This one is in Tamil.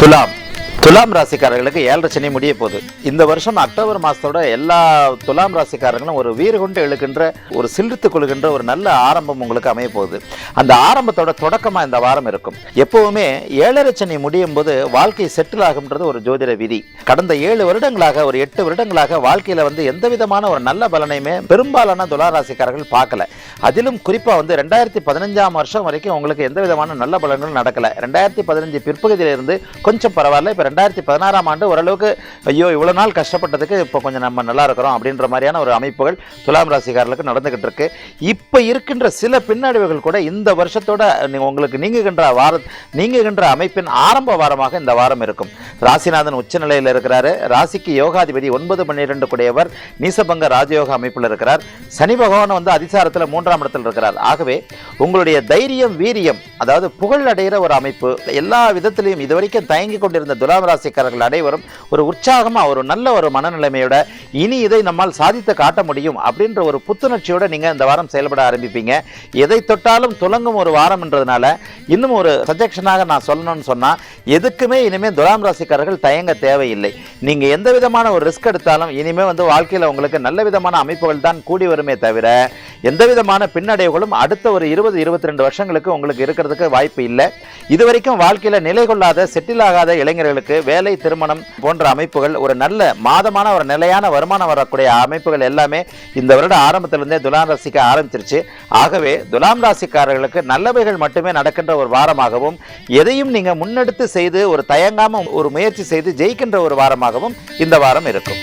துலாம் துலாம் ராசிக்காரர்களுக்கு ஏழரை சனி முடிய போகுது. இந்த வருஷம் அக்டோபர் மாதத்தோட எல்லா துலாம் ராசிக்காரர்களும் ஒரு வீறு கொண்டு எழுகின்ற ஒரு சிலிர்த்து கொள்கின்ற ஒரு நல்ல ஆரம்பம் உங்களுக்கு அமைய போகுது. அந்த ஆரம்பத்தோட தொடக்கமாக இந்த வாரம் இருக்கும். எப்பவுமே ஏழரை சனி முடியும் போது வாழ்க்கை செட்டில் ஆகும்ன்றது ஒரு ஜோதிட விதி. கடந்த ஏழு வருடங்களாக ஒரு எட்டு வருடங்களாக வாழ்க்கையில வந்து எந்த விதமான ஒரு நல்ல பலனையுமே பெரும்பாலான துலா ராசிக்காரர்கள் பார்க்கல. அதிலும் குறிப்பாக வந்து ரெண்டாயிரத்தி பதினஞ்சாம் வருஷம் வரைக்கும் உங்களுக்கு எந்த விதமான நல்ல பலன்களும் நடக்கலை. ரெண்டாயிரத்தி பதினஞ்சு பிற்பகுதியில இருந்து கொஞ்சம் பரவாயில்ல இப்போ ரெண்டாயிரத்தி பதினாறாம் ஆண்டு ஓரளவுக்கு ஐயோ இவ்வளோ நாள் கஷ்டப்பட்டதுக்கு இப்போ கொஞ்சம் நம்ம நல்லா இருக்கிறோம் அப்படின்ற மாதிரியான ஒரு அமைப்புகள் துலாம் ராசிக்காரர்களுக்கு நடந்துகிட்டு இருக்கு. இப்போ இருக்கின்ற சில பின்னடைவுகள் கூட இந்த வருஷத்தோட உங்களுக்கு நீங்குகின்ற வார நீங்குகின்ற அமைப்பின் ஆரம்ப வாரமாக இந்த வாரம் இருக்கும். ராசிநாதன் உச்சநிலையில் இருக்கிறாரு. ராசிக்கு யோகாதிபதி ஒன்பது பன்னிரெண்டு கூடியவர். நீசபங்க ராஜயோக அமைப்பில் இருக்கிறார். சனி பகவான் வந்து அதிசாரத்தில் மூன்றாம் இடத்தில் இருக்கிறார். ஆகவே உங்களுடைய தைரியம் வீரியம் அதாவது புகழ் அடைகிற ஒரு அமைப்பு எல்லா விதத்திலையும் இதுவரைக்கும் தயங்கி கொண்டிருந்த துலாம் ராசிக்காரர்கள் அனைவரும் ஒரு உற்சாகமா ஒரு நல்ல ஒரு மனநிலைமையோட இனி இதை நம்மால் சாதித்து காட்ட முடியும் அப்படின்ற ஒரு புத்துணர்ச்சியோட நீங்கள் இந்த வாரம் செயல்பட ஆரம்பிப்பீங்க. எதை தொட்டாலும் துலங்கும் ஒரு வாரம்ன்றதுனால இன்னும் ஒரு சஜெக்ஷனாக நான் சொல்லணும்னு சொன்னால் எதுக்குமே இனிமேல் துலாம் ராசிக்காரர்கள் தயங்க தேவையில்லை. நீங்க எந்த விதமான ஒரு ரிஸ்க் எடுத்தாலும் இனிமே வந்து வாழ்க்கையில உங்களுக்கு நல்ல விதமான அமைப்புகள் தான் கூடி வருமே தவிர எந்த விதமான பின்னடைவுகளும் அடுத்த ஒரு இருபது இருபத்தி ரெண்டு வருஷங்களுக்கு உங்களுக்கு இருக்கிறதுக்கு வாய்ப்பு இல்லை. இதுவரைக்கும் வாழ்க்கையில் நிலை கொள்ளாத செட்டில் ஆகாத இளைஞர்களுக்கு வேலை திருமணம் போன்ற அமைப்புகள் ஒரு நல்ல மாதமான ஒரு நிலையான வருமானம் வரக்கூடிய அமைப்புகள் எல்லாமே இந்த வருட ஆரம்பத்திலிருந்தே துலாம் ராசிக்க ஆரம்பிச்சிருச்சு. ஆகவே துலாம் ராசிக்காரர்களுக்கு நல்லவைகள் மட்டுமே நடக்கின்ற ஒரு வாரமாகவும் எதையும் நீங்க முன்னெடுத்து செய்து ஒரு தயங்காம ஒரு முயற்சி செய்து ஜெயிக்கின்ற ஒரு வாரமாகவும் இந்த வாரம் இருக்கும்.